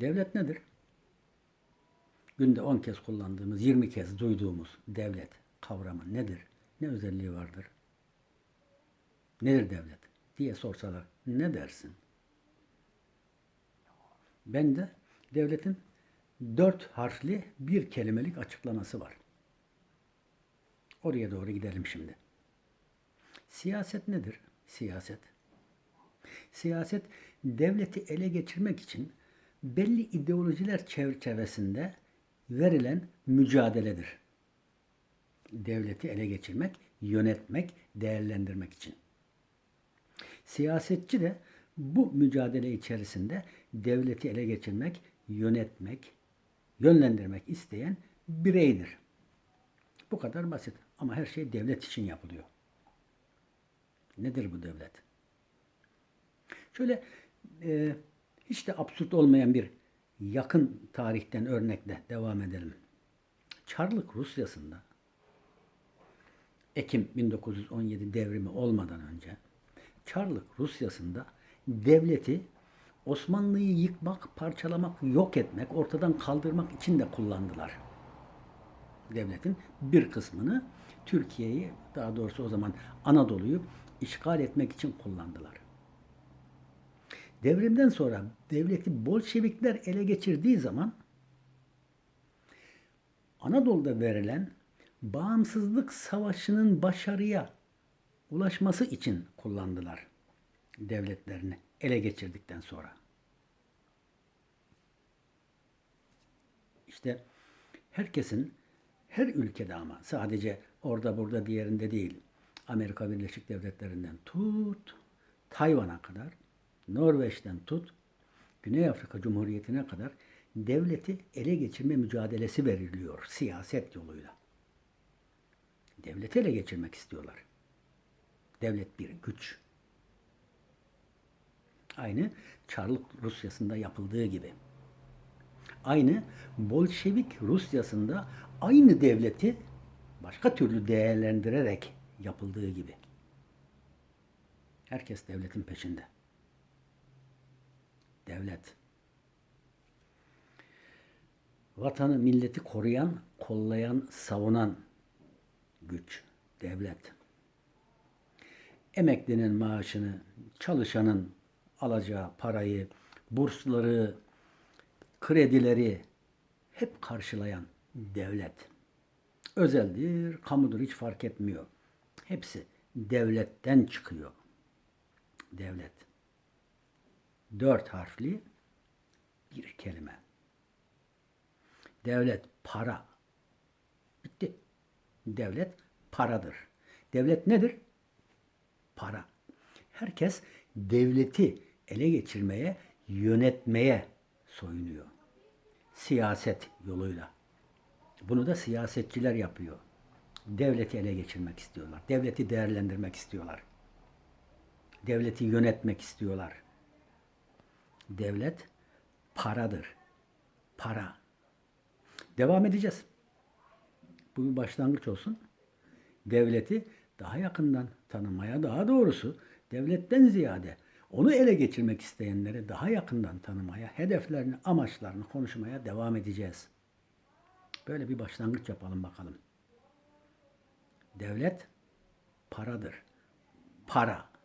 Devlet nedir? Günde 10 kez kullandığımız, 20 kez duyduğumuz devlet kavramı nedir? Ne özelliği vardır? Nedir devlet? diye sorsalar ne dersin? Ben de devletin dört harfli bir kelimelik açıklaması var. Oraya doğru gidelim şimdi. Siyaset nedir? Siyaset. Siyaset devleti ele geçirmek için belli ideolojiler çerçevesinde verilen mücadeledir. Devleti ele geçirmek, yönetmek, değerlendirmek için. Siyasetçi de bu mücadele içerisinde devleti ele geçirmek, yönetmek, yönlendirmek isteyen bireydir. Bu kadar basit ama her şey devlet için yapılıyor. Nedir bu devlet? Şöyle e, hiç de absürt olmayan bir yakın tarihten örnekle devam edelim. Çarlık Rusyası'nda Ekim 1917 devrimi olmadan önce Çarlık Rusyası'nda devleti Osmanlı'yı yıkmak, parçalamak, yok etmek, ortadan kaldırmak için de kullandılar. Devletin bir kısmını Türkiye'yi, daha doğrusu o zaman Anadolu'yu işgal etmek için kullandılar. Devrimden sonra devleti Bolşevikler ele geçirdiği zaman Anadolu'da verilen bağımsızlık savaşının başarıya ulaşması için kullandılar devletlerini ele geçirdikten sonra. İşte herkesin her ülkede ama sadece orada burada diğerinde değil Amerika Birleşik Devletleri'nden tut Tayvan'a kadar Norveç'ten tut Güney Afrika Cumhuriyeti'ne kadar devleti ele geçirme mücadelesi veriliyor siyaset yoluyla. Devleti ele geçirmek istiyorlar. Devlet bir güç. Aynı Çarlık Rusyası'nda yapıldığı gibi. Aynı Bolşevik Rusyası'nda aynı devleti başka türlü değerlendirerek yapıldığı gibi. Herkes devletin peşinde. Devlet. Vatanı, milleti koruyan, kollayan, savunan güç, devlet. Emeklinin maaşını, çalışanın alacağı parayı, bursları, kredileri hep karşılayan devlet. Özeldir, kamudur hiç fark etmiyor. Hepsi devletten çıkıyor. Devlet. Dört harfli bir kelime. Devlet para. Bitti. Devlet paradır. Devlet nedir? Para. Herkes devleti ele geçirmeye, yönetmeye soyunuyor. Siyaset yoluyla. Bunu da siyasetçiler yapıyor. Devleti ele geçirmek istiyorlar. Devleti değerlendirmek istiyorlar. Devleti yönetmek istiyorlar. Devlet paradır. Para. Devam edeceğiz. Bu bir başlangıç olsun. Devleti daha yakından tanımaya, daha doğrusu devletten ziyade onu ele geçirmek isteyenleri daha yakından tanımaya, hedeflerini, amaçlarını konuşmaya devam edeceğiz. Böyle bir başlangıç yapalım bakalım. Devlet paradır. Para.